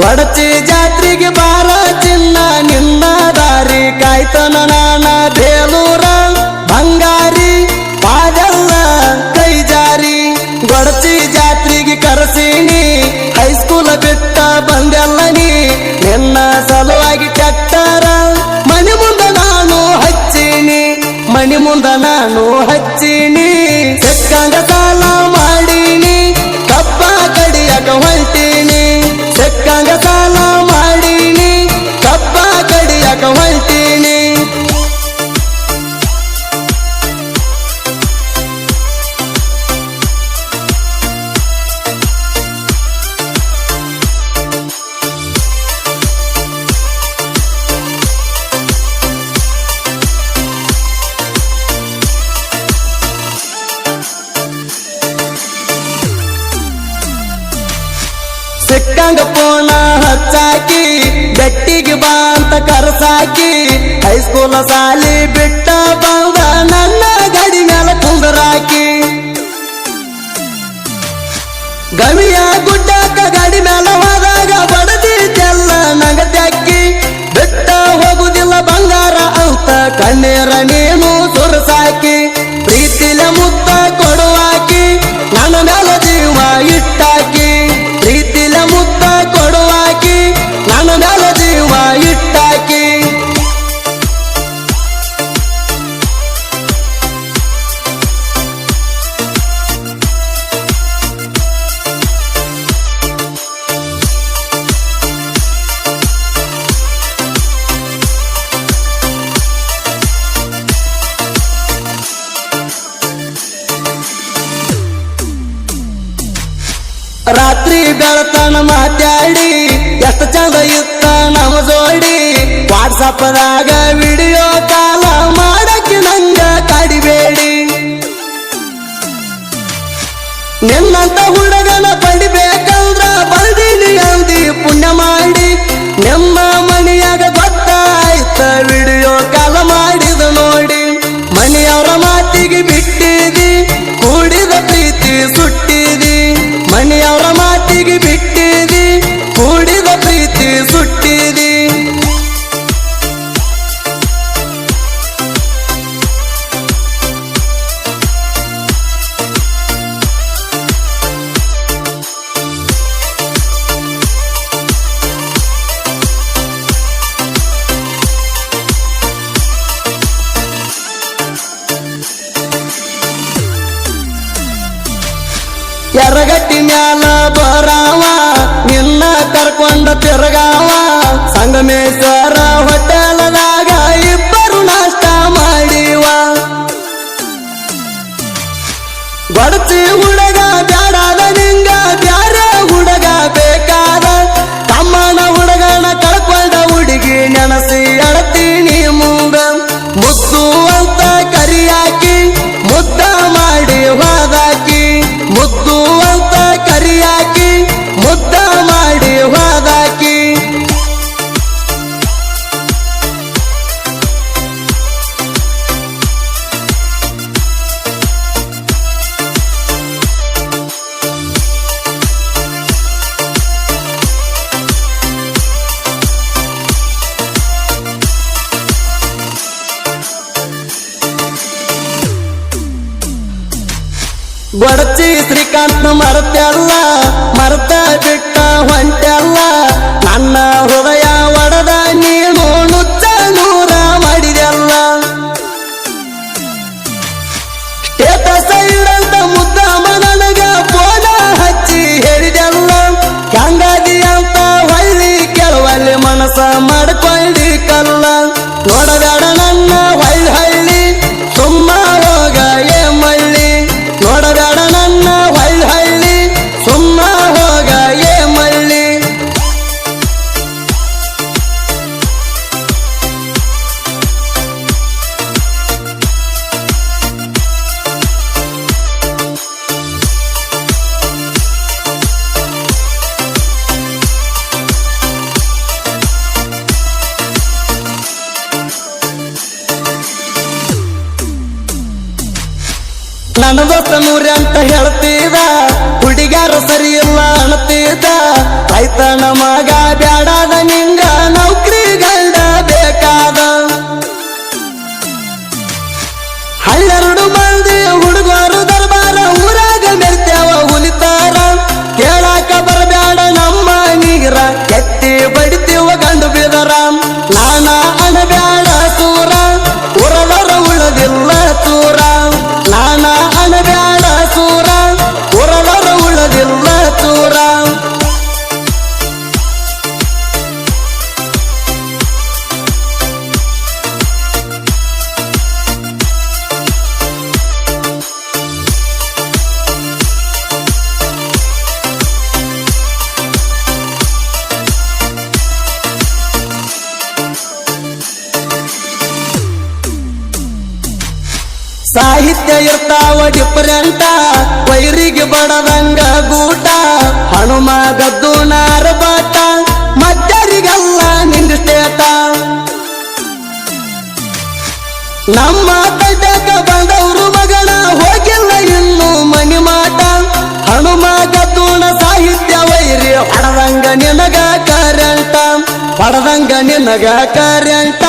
ಬಡಚಿ ಜಾತ್ರೆಗೆ ಬಾರ ಚಿನ್ನ, ನಿನ್ನ ದಾರಿ ಕಾಯ್ತನ ನಾನ ಬೇಲೂರ ಬಂಗಾರಿ ಪಾದಲ್ಲ ಕೈ ಜಾರಿ ಗೊಡಚಿ ಜಾತ್ರೆಗೆ ಕರೆಸೀನಿ, ಹೈಸ್ಕೂಲ್ ಬಿಟ್ಟ ಬಂದೆಲ್ಲ ನೀ, ನಿನ್ನ ಸಲುವಾಗಿ ಟ್ಯಾಕ್ಟರ. ಮನೆ ಮುಂದ ನಾನು ಹಚ್ಚೀನಿ, ಮನೆ ಮುಂದ ನಾನು ಹಚ್ಚೀನಿ. ಸಿಕ್ಕಂಗ ಪೋಣ ಹಚ್ಚಾಕಿ ಬೆಟ್ಟಿಗೆ ಬಾ ಅಂತ ಕರ್ಸಾಕಿ ಹೈಸ್ಕೂಲ ಸಾಲಿ ಬಿಟ್ಟ ಬಂದ ನನ್ನ ಗಡಿ ಮೇಲೆ ಕುಂದರಾಕಿ. ಗವಿಯ ಗುಡ್ಡಕ್ಕ ಗಡಿ ಮೇಲೆ ಹೋದಾಗ ಬಡದಿದ್ದೆಲ್ಲ ನಗದ್ಯಾಕಿ, ಬಿಟ್ಟ ಹೋಗುದಿಲ್ಲ ಬಂಗಾರ ಅಂತ ಕಣ್ಣೀರ ನೀನು ಸುರಸಾಕಿ. ಬೆಳತನ ಮಾತಾಡಿ, ಎಷ್ಟು ಚಂದ ಇತ್ತ ನಮ್ಮ ಜೋಡಿ. ವಾಟ್ಸಪ್ದಾಗ ವಿಡಿಯೋ ಕಾಲ ಮಾಡಕ್ಕೆ ನಂಗ ಕಡಿಬೇಡಿ. ನಿನ್ನಂತ ಹುಡುಗನ ಎರಗಟ್ಟಿ ಮ್ಯಾಲ ಬರಾವ ನಿನ್ನ ಕರ್ಕೊಂಡ ತಿರುಗಾವ ಸಂಗಮೇಶ್ವರ ಗೊಡಚಿ ಶ್ರೀಕಾಂತ್ ಮರತ್ಯಲ್ಲ ಮರ್ತ ಬಿಟ್ಟ ಹೊಂಟಲ್ಲ ನನ್ನ ಹೃದಯ ಒಡದ ನೀನು ನುಚ್ಚ ನೂರ ಮಾಡಿದೆಲ್ಲ ಸ್ಟೇಟಸ್ ಇಡಂತ ಮುದ್ದ ಮನನಗ ಫೋನ ಹಚ್ಚಿ ಹೇಳಿದೆಲ್ಲ ಹಂಗಾಗಿ ಅಂತ ಹೊಳ್ಳಿ ಕೆಲವಲ್ಲಿ ಮನಸ ಮಾಡ್ಕೊಳ್ಳಿ ಕಲ್ಲ. ನೋಡಬೇಡ ನನ್ನ ನನ್ನ ದೋಸ್ತ ನೂರ ಅಂತ ಹೇಳ್ತೀದ? ಹುಡುಗಾರ ಸರಿ ಇಲ್ಲ ಅಣತೀದ ಆಯ್ತ ಮಗ ಬ್ಯಾಡಾದ ನಿಂಗ ನೌಕರಿ ಗಂಡ ಬೇಕಾದ. ಹಳ್ಳೆರಡು ಮಂದಿ ಹುಡುಗರು ದರ್ಬಾರ, ಊರಾಗ ಮೆರ್ತ್ಯಾವ ಉಲಿತಾರ ಕೇಳಾಕ ಬರಬ್ಯಾಡ ನಮ್ಮ ನೀರ ಕೆತ್ತಿ ಬಡಿತೀವ ಕಂಡು ಬಿದರಾಮ್ ಇರ್ತಾವ ಡಿಫರೆಂಟ ವೈರಿಗೆ ಬಡದಂಗ ಗೂಟ. ಹನುಮ ಗದ್ದು ನಾರ ಬಾಟ. ಮತ್ತರಿಗಲ್ಲ ನಿಂದ ನಮ್ಮ ತಡ್ಡಕ ಬಂದವರು ಮಗಳ, ಹೋಗಿಲ್ಲ ಇನ್ನು ಮನಿ ಮಾಟ. ಹನುಮ ಗದ್ದೂಣ ಸಾಹಿತ್ಯ ವೈರಿ, ಹೊಡದಂಗ ನಿನಗ ಕರೆಂಟ ಹೊಡದಂಗ ನಿನಗ ಕರೆಂಟ